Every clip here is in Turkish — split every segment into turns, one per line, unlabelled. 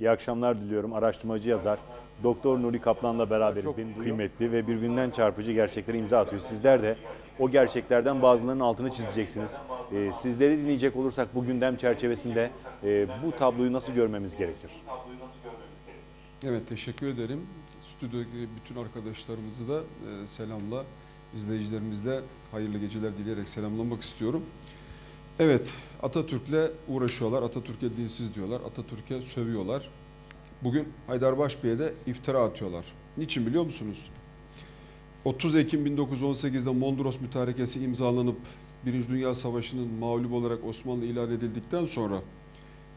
İyi akşamlar diliyorum. Araştırmacı yazar Doktor Nuri Kaplan'la beraberiz. Benim kıymetli ve birbirinden çarpıcı gerçeklere imza atıyor. Sizler de o gerçeklerden bazılarının altını çizeceksiniz. Ee, sizleri dinleyecek olursak bu gündem çerçevesinde e, bu tabloyu nasıl görmemiz gerekir?
Evet teşekkür ederim. Stüdyodaki bütün arkadaşlarımızı da e, selamla, izleyicilerimizle hayırlı geceler dileyerek selamlamak istiyorum. Evet Atatürk'le uğraşıyorlar, Atatürk'e dinsiz diyorlar, Atatürk'e sövüyorlar. Bugün Haydarbaş Bey'e de iftira atıyorlar. Niçin biliyor musunuz? 30 Ekim 1918'de Mondros Mütarekesi imzalanıp Birinci Dünya Savaşı'nın mağlup olarak Osmanlı ilan edildikten sonra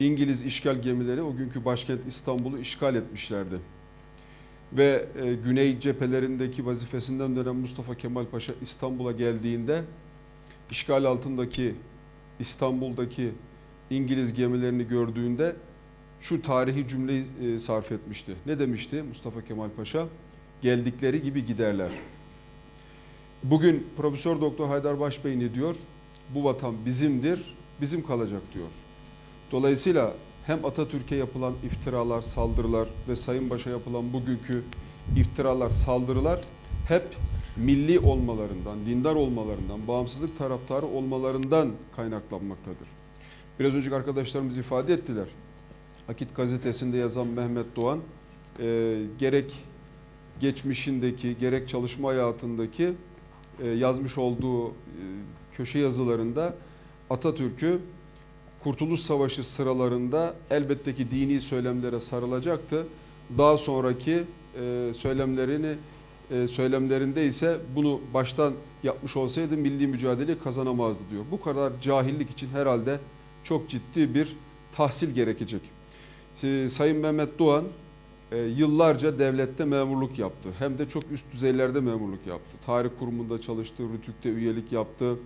İngiliz işgal gemileri o günkü başkent İstanbul'u işgal etmişlerdi. Ve e, güney cephelerindeki vazifesinden dönen Mustafa Kemal Paşa İstanbul'a geldiğinde işgal altındaki İstanbul'daki İngiliz gemilerini gördüğünde şu tarihi cümleyi e, sarf etmişti. Ne demişti Mustafa Kemal Paşa? Geldikleri gibi giderler. Bugün Profesör Doktor Haydar Başbey ne diyor? Bu vatan bizimdir, bizim kalacak diyor. Dolayısıyla hem Atatürk'e yapılan iftiralar, saldırılar ve Sayın Baş'a yapılan bugünkü iftiralar, saldırılar hep milli olmalarından, dindar olmalarından, bağımsızlık taraftarı olmalarından kaynaklanmaktadır. Biraz önceki arkadaşlarımız ifade ettiler. Akit gazetesinde yazan Mehmet Doğan e, gerek geçmişindeki gerek çalışma hayatındaki e, yazmış olduğu e, köşe yazılarında Atatürk'ü Kurtuluş Savaşı sıralarında elbette ki dini söylemlere sarılacaktı. Daha sonraki e, söylemlerini söylemlerinde ise bunu baştan yapmış olsaydı milli mücadeleyi kazanamazdı diyor. Bu kadar cahillik için herhalde çok ciddi bir tahsil gerekecek. E, Sayın Mehmet Doğan e, yıllarca devlette memurluk yaptı. Hem de çok üst düzeylerde memurluk yaptı. Tarih kurumunda çalıştı, Rütük'te üyelik yaptı,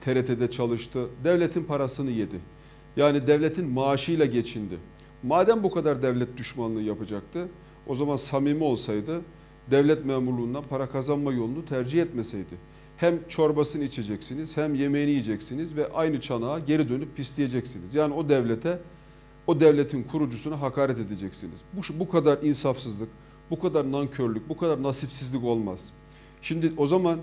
TRT'de çalıştı. Devletin parasını yedi. Yani devletin maaşıyla geçindi. Madem bu kadar devlet düşmanlığı yapacaktı, o zaman samimi olsaydı devlet memurluğundan para kazanma yolunu tercih etmeseydi. Hem çorbasını içeceksiniz hem yemeğini yiyeceksiniz ve aynı çanağa geri dönüp pisleyeceksiniz. Yani o devlete, o devletin kurucusuna hakaret edeceksiniz. Bu, bu kadar insafsızlık, bu kadar nankörlük, bu kadar nasipsizlik olmaz. Şimdi o zaman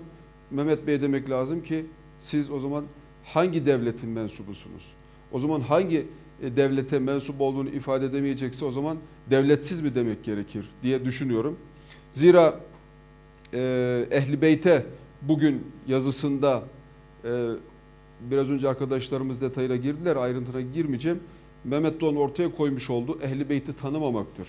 Mehmet Bey demek lazım ki siz o zaman hangi devletin mensubusunuz? O zaman hangi e, devlete mensup olduğunu ifade edemeyecekse o zaman devletsiz mi demek gerekir diye düşünüyorum. Zira e, Ehli Beyt'e bugün yazısında e, biraz önce arkadaşlarımız detayına girdiler ayrıntına girmeyeceğim. Mehmet Doğan ortaya koymuş olduğu Ehli Beyt'i tanımamaktır.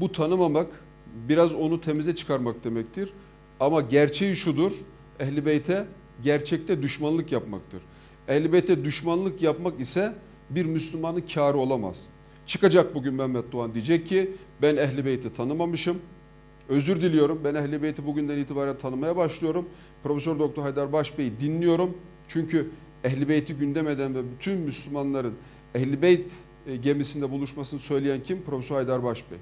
Bu tanımamak biraz onu temize çıkarmak demektir. Ama gerçeği şudur. Ehli Beyt'e gerçekte düşmanlık yapmaktır. Ehl-i Beyt'e düşmanlık yapmak ise bir Müslümanın kârı olamaz. Çıkacak bugün Mehmet Doğan diyecek ki ben Ehl-i Beyt'i tanımamışım. Özür diliyorum. Ben Ehl-i Beyt'i bugünden itibaren tanımaya başlıyorum. Profesör Doktor Haydar Baş Bey'i dinliyorum. Çünkü Ehl-i Beyt'i gündem eden ve bütün Müslümanların Ehl-i Beyt e, gemisinde buluşmasını söyleyen kim? Profesör Haydar Baş Bey.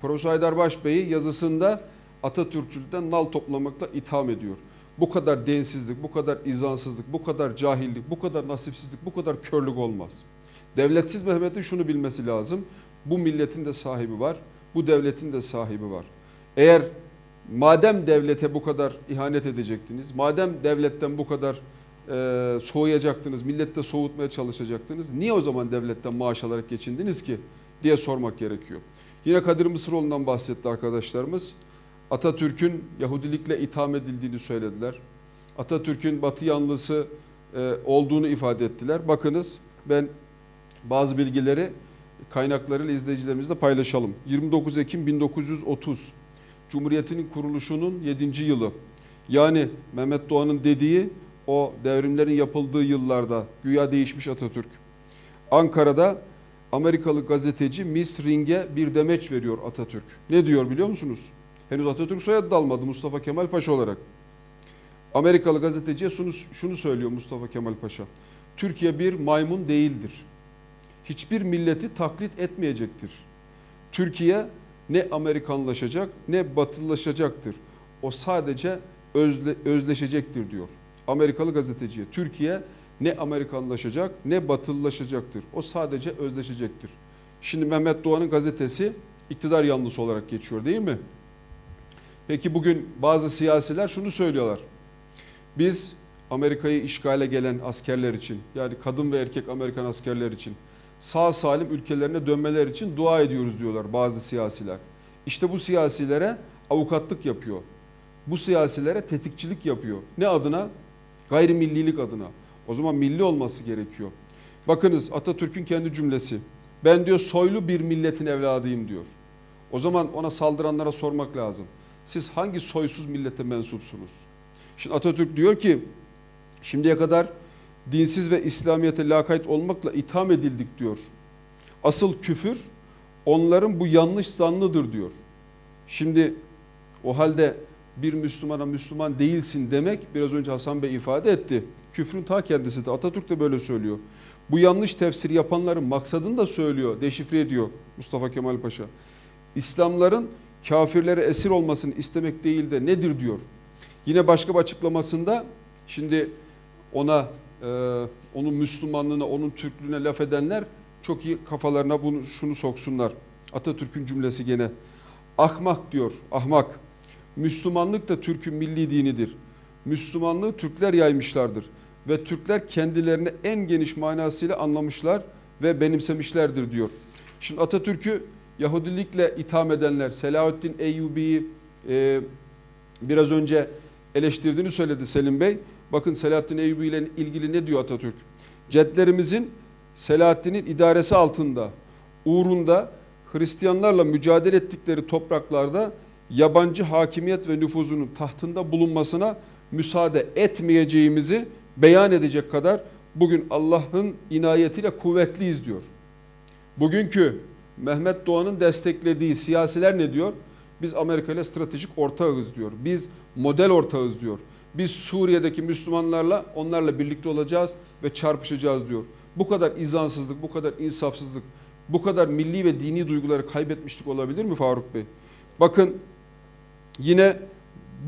Profesör Haydar Baş Bey'i yazısında Atatürkçülükten nal toplamakla itham ediyor bu kadar densizlik, bu kadar izansızlık, bu kadar cahillik, bu kadar nasipsizlik, bu kadar körlük olmaz. Devletsiz Mehmet'in şunu bilmesi lazım. Bu milletin de sahibi var, bu devletin de sahibi var. Eğer madem devlete bu kadar ihanet edecektiniz, madem devletten bu kadar e, soğuyacaktınız, millette soğutmaya çalışacaktınız, niye o zaman devletten maaş alarak geçindiniz ki diye sormak gerekiyor. Yine Kadir Mısıroğlu'ndan bahsetti arkadaşlarımız. Atatürk'ün Yahudilikle itham edildiğini söylediler. Atatürk'ün Batı yanlısı e, olduğunu ifade ettiler. Bakınız ben bazı bilgileri kaynaklarıyla izleyicilerimizle paylaşalım. 29 Ekim 1930 Cumhuriyet'in kuruluşunun 7. yılı. Yani Mehmet Doğan'ın dediği o devrimlerin yapıldığı yıllarda güya değişmiş Atatürk. Ankara'da Amerikalı gazeteci Miss Ring'e bir demeç veriyor Atatürk. Ne diyor biliyor musunuz? Henüz Atatürk soyadı da almadı Mustafa Kemal Paşa olarak. Amerikalı gazeteciye şunu, şunu söylüyor Mustafa Kemal Paşa. Türkiye bir maymun değildir. Hiçbir milleti taklit etmeyecektir. Türkiye ne Amerikanlaşacak ne batılılaşacaktır. O sadece özle, özleşecektir diyor. Amerikalı gazeteciye. Türkiye ne Amerikanlaşacak ne batılılaşacaktır. O sadece özleşecektir. Şimdi Mehmet Doğan'ın gazetesi iktidar yanlısı olarak geçiyor değil mi? Peki bugün bazı siyasiler şunu söylüyorlar. Biz Amerika'yı işgale gelen askerler için yani kadın ve erkek Amerikan askerler için sağ salim ülkelerine dönmeler için dua ediyoruz diyorlar bazı siyasiler. İşte bu siyasilere avukatlık yapıyor. Bu siyasilere tetikçilik yapıyor. Ne adına? Gayrimillilik adına. O zaman milli olması gerekiyor. Bakınız Atatürk'ün kendi cümlesi. Ben diyor soylu bir milletin evladıyım diyor. O zaman ona saldıranlara sormak lazım. Siz hangi soysuz millete mensupsunuz? Şimdi Atatürk diyor ki şimdiye kadar dinsiz ve İslamiyet'e lakayt olmakla itham edildik diyor. Asıl küfür onların bu yanlış zannıdır diyor. Şimdi o halde bir Müslümana Müslüman değilsin demek biraz önce Hasan Bey ifade etti. Küfrün ta kendisi de Atatürk de böyle söylüyor. Bu yanlış tefsir yapanların maksadını da söylüyor, deşifre ediyor Mustafa Kemal Paşa. İslamların kafirlere esir olmasını istemek değil de nedir diyor. Yine başka bir açıklamasında şimdi ona e, onun Müslümanlığına, onun Türklüğüne laf edenler çok iyi kafalarına bunu şunu soksunlar. Atatürk'ün cümlesi gene. Ahmak diyor, ahmak. Müslümanlık da Türk'ün milli dinidir. Müslümanlığı Türkler yaymışlardır ve Türkler kendilerini en geniş manasıyla anlamışlar ve benimsemişlerdir diyor. Şimdi Atatürk'ü Yahudilikle itham edenler, Selahaddin Eyyubi'yi e, biraz önce eleştirdiğini söyledi Selim Bey. Bakın Selahaddin Eyyubi ile ilgili ne diyor Atatürk? Cedlerimizin Selahaddin'in idaresi altında, uğrunda Hristiyanlarla mücadele ettikleri topraklarda yabancı hakimiyet ve nüfuzunun tahtında bulunmasına müsaade etmeyeceğimizi beyan edecek kadar bugün Allah'ın inayetiyle kuvvetliyiz diyor. Bugünkü Mehmet Doğan'ın desteklediği siyasiler ne diyor? Biz Amerika ile stratejik ortağız diyor. Biz model ortağız diyor. Biz Suriye'deki Müslümanlarla onlarla birlikte olacağız ve çarpışacağız diyor. Bu kadar izansızlık, bu kadar insafsızlık, bu kadar milli ve dini duyguları kaybetmişlik olabilir mi Faruk Bey? Bakın yine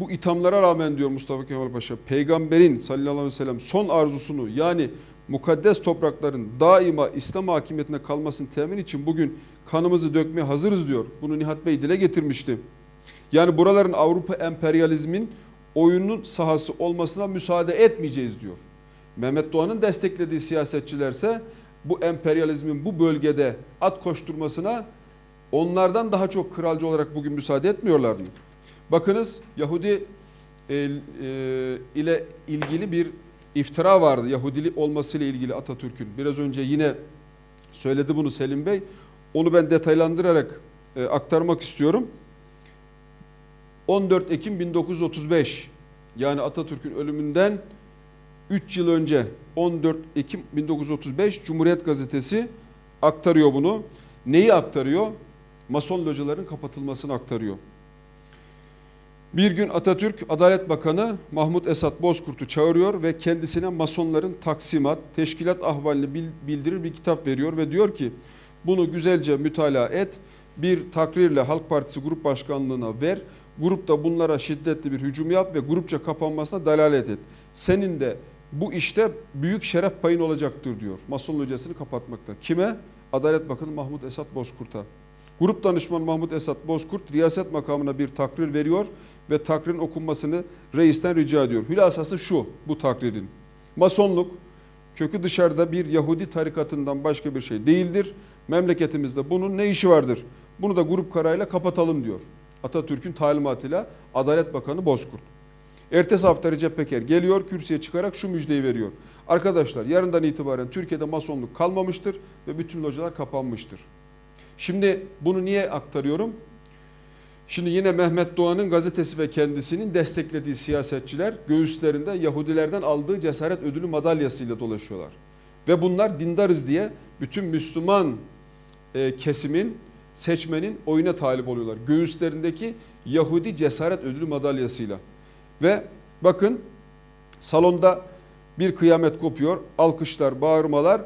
bu ithamlara rağmen diyor Mustafa Kemal Paşa, peygamberin sallallahu aleyhi ve sellem son arzusunu yani mukaddes toprakların daima İslam hakimiyetine kalmasını temin için bugün kanımızı dökmeye hazırız diyor. Bunu Nihat Bey dile getirmişti. Yani buraların Avrupa emperyalizmin oyunun sahası olmasına müsaade etmeyeceğiz diyor. Mehmet Doğan'ın desteklediği siyasetçilerse bu emperyalizmin bu bölgede at koşturmasına onlardan daha çok kralcı olarak bugün müsaade etmiyorlar diyor. Bakınız Yahudi e, e, ile ilgili bir iftira vardı. Yahudili olmasıyla ilgili Atatürk'ün. Biraz önce yine söyledi bunu Selim Bey. Onu ben detaylandırarak e, aktarmak istiyorum. 14 Ekim 1935 yani Atatürk'ün ölümünden 3 yıl önce 14 Ekim 1935 Cumhuriyet Gazetesi aktarıyor bunu. Neyi aktarıyor? Mason locaların kapatılmasını aktarıyor. Bir gün Atatürk Adalet Bakanı Mahmut Esat Bozkurt'u çağırıyor ve kendisine masonların taksimat, teşkilat ahvalini bildirir bir kitap veriyor ve diyor ki bunu güzelce mütalaa et, bir takrirle Halk Partisi Grup Başkanlığına ver, grupta bunlara şiddetli bir hücum yap ve grupça kapanmasına dalalet et. Senin de bu işte büyük şeref payın olacaktır diyor Mason locasını kapatmakta. Kime? Adalet Bakanı Mahmut Esat Bozkurt'a. Grup danışmanı Mahmut Esat Bozkurt riyaset makamına bir takrir veriyor ve takririn okunmasını reisten rica ediyor. Hülasası şu bu takririn. Masonluk kökü dışarıda bir Yahudi tarikatından başka bir şey değildir. Memleketimizde bunun ne işi vardır? Bunu da grup kararıyla kapatalım diyor. Atatürk'ün talimatıyla Adalet Bakanı Bozkurt. Ertesi hafta Recep Peker geliyor kürsüye çıkarak şu müjdeyi veriyor. Arkadaşlar yarından itibaren Türkiye'de masonluk kalmamıştır ve bütün localar kapanmıştır. Şimdi bunu niye aktarıyorum? Şimdi yine Mehmet Doğan'ın gazetesi ve kendisinin desteklediği siyasetçiler göğüslerinde Yahudilerden aldığı cesaret ödülü madalyasıyla dolaşıyorlar. Ve bunlar dindarız diye bütün Müslüman e, kesimin, seçmenin oyuna talip oluyorlar. Göğüslerindeki Yahudi cesaret ödülü madalyasıyla. Ve bakın salonda bir kıyamet kopuyor. Alkışlar, bağırmalar.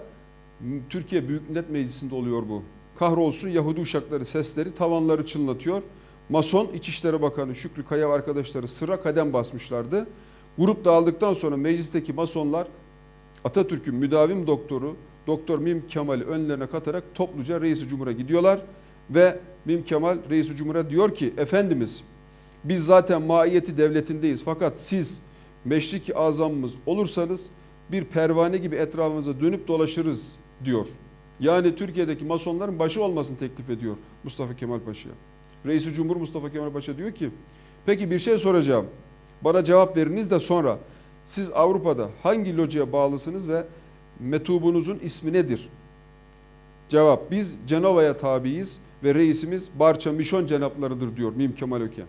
Türkiye Büyük Millet Meclisi'nde oluyor bu. Kahrolsun Yahudi uşakları sesleri tavanları çınlatıyor. Mason İçişleri Bakanı Şükrü Kaya arkadaşları sıra kadem basmışlardı. Grup dağıldıktan sonra meclisteki masonlar Atatürk'ün müdavim doktoru Doktor Mim Kemal'i önlerine katarak topluca Reis-i Cumhur'a gidiyorlar ve Mim Kemal Reis-i Cumhur'a diyor ki Efendimiz biz zaten maiyeti devletindeyiz fakat siz meşrik-i azamımız olursanız bir pervane gibi etrafımıza dönüp dolaşırız diyor. Yani Türkiye'deki masonların başı olmasını teklif ediyor Mustafa Kemal Paşa'ya. Reis-i Cumhur Mustafa Kemal Paşa diyor ki peki bir şey soracağım. Bana cevap veriniz de sonra siz Avrupa'da hangi locaya bağlısınız ve metubunuzun ismi nedir? Cevap biz Cenova'ya tabiiz ve reisimiz Barça Mişon cenaplarıdır diyor Mim Kemal Öke.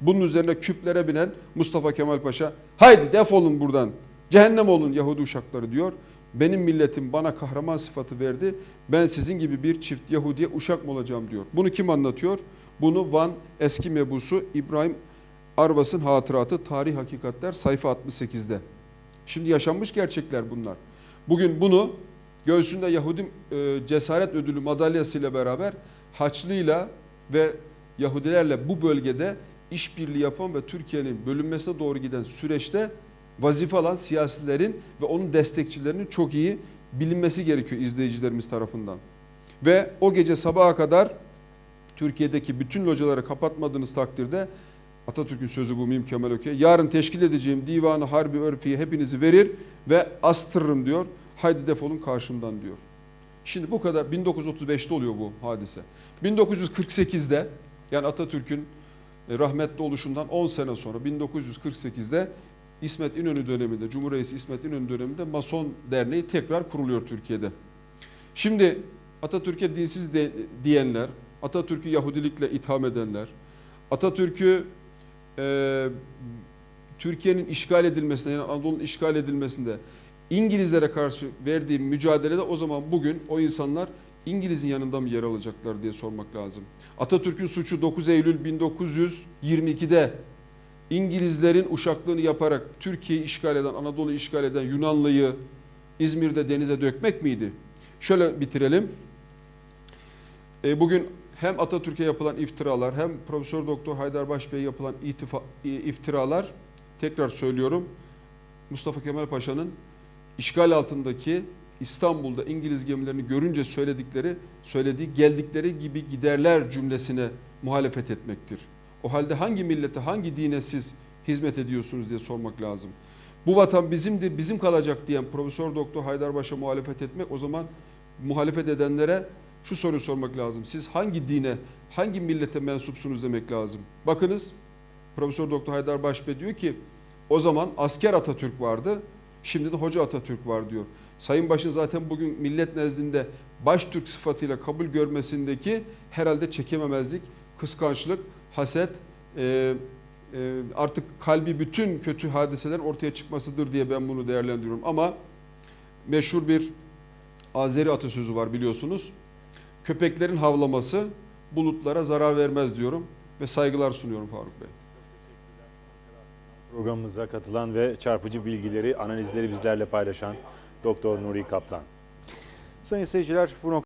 Bunun üzerine küplere binen Mustafa Kemal Paşa haydi defolun buradan cehennem olun Yahudi uşakları diyor. Benim milletim bana kahraman sıfatı verdi. Ben sizin gibi bir çift Yahudiye uşak mı olacağım diyor. Bunu kim anlatıyor? Bunu Van eski mebusu İbrahim Arvas'ın hatıratı Tarih Hakikatler sayfa 68'de. Şimdi yaşanmış gerçekler bunlar. Bugün bunu göğsünde Yahudi e, cesaret ödülü madalyasıyla beraber Haçlı'yla ve Yahudilerle bu bölgede işbirliği yapan ve Türkiye'nin bölünmesine doğru giden süreçte vazife alan siyasilerin ve onun destekçilerinin çok iyi bilinmesi gerekiyor izleyicilerimiz tarafından. Ve o gece sabaha kadar Türkiye'deki bütün locaları kapatmadığınız takdirde Atatürk'ün sözü bu Mim Kemal Öke. Yarın teşkil edeceğim divanı harbi örfiye hepinizi verir ve astırırım diyor. Haydi defolun karşımdan diyor. Şimdi bu kadar 1935'te oluyor bu hadise. 1948'de yani Atatürk'ün e, rahmetli oluşundan 10 sene sonra 1948'de İsmet İnönü döneminde, Cumhur Reisi İsmet İnönü döneminde Mason Derneği tekrar kuruluyor Türkiye'de. Şimdi Atatürk'e dinsiz de, diyenler, Atatürk'ü Yahudilikle itham edenler, Atatürk'ü e, Türkiye'nin işgal edilmesinde, yani Anadolu'nun işgal edilmesinde İngilizlere karşı verdiği mücadelede o zaman bugün o insanlar İngiliz'in yanında mı yer alacaklar diye sormak lazım. Atatürk'ün suçu 9 Eylül 1922'de İngilizlerin uşaklığını yaparak Türkiye'yi işgal eden, Anadolu'yu işgal eden Yunanlıyı İzmir'de denize dökmek miydi? Şöyle bitirelim. E, bugün hem Atatürk'e yapılan iftiralar hem Profesör Doktor Haydar Başbey'e yapılan itifa, e, iftiralar tekrar söylüyorum. Mustafa Kemal Paşa'nın işgal altındaki İstanbul'da İngiliz gemilerini görünce söyledikleri, söylediği geldikleri gibi giderler cümlesine muhalefet etmektir. O halde hangi millete, hangi dine siz hizmet ediyorsunuz diye sormak lazım. Bu vatan bizimdir, bizim kalacak diyen Profesör Doktor Haydarbaş'a muhalefet etmek o zaman muhalefet edenlere şu soruyu sormak lazım. Siz hangi dine, hangi millete mensupsunuz demek lazım. Bakınız Profesör Doktor Haydar Başbey diyor ki o zaman asker Atatürk vardı, şimdi de Hoca Atatürk var diyor. Sayın Baş'ın zaten bugün millet nezdinde Baştürk sıfatıyla kabul görmesindeki herhalde çekememezlik, kıskançlık, haset, e, e, artık kalbi bütün kötü hadiselerin ortaya çıkmasıdır diye ben bunu değerlendiriyorum. Ama meşhur bir Azeri atasözü var biliyorsunuz. Köpeklerin havlaması bulutlara zarar vermez diyorum ve saygılar sunuyorum Faruk Bey.
Programımıza katılan ve çarpıcı bilgileri, analizleri bizlerle paylaşan Doktor Nuri Kaplan. Sayın seyirciler bu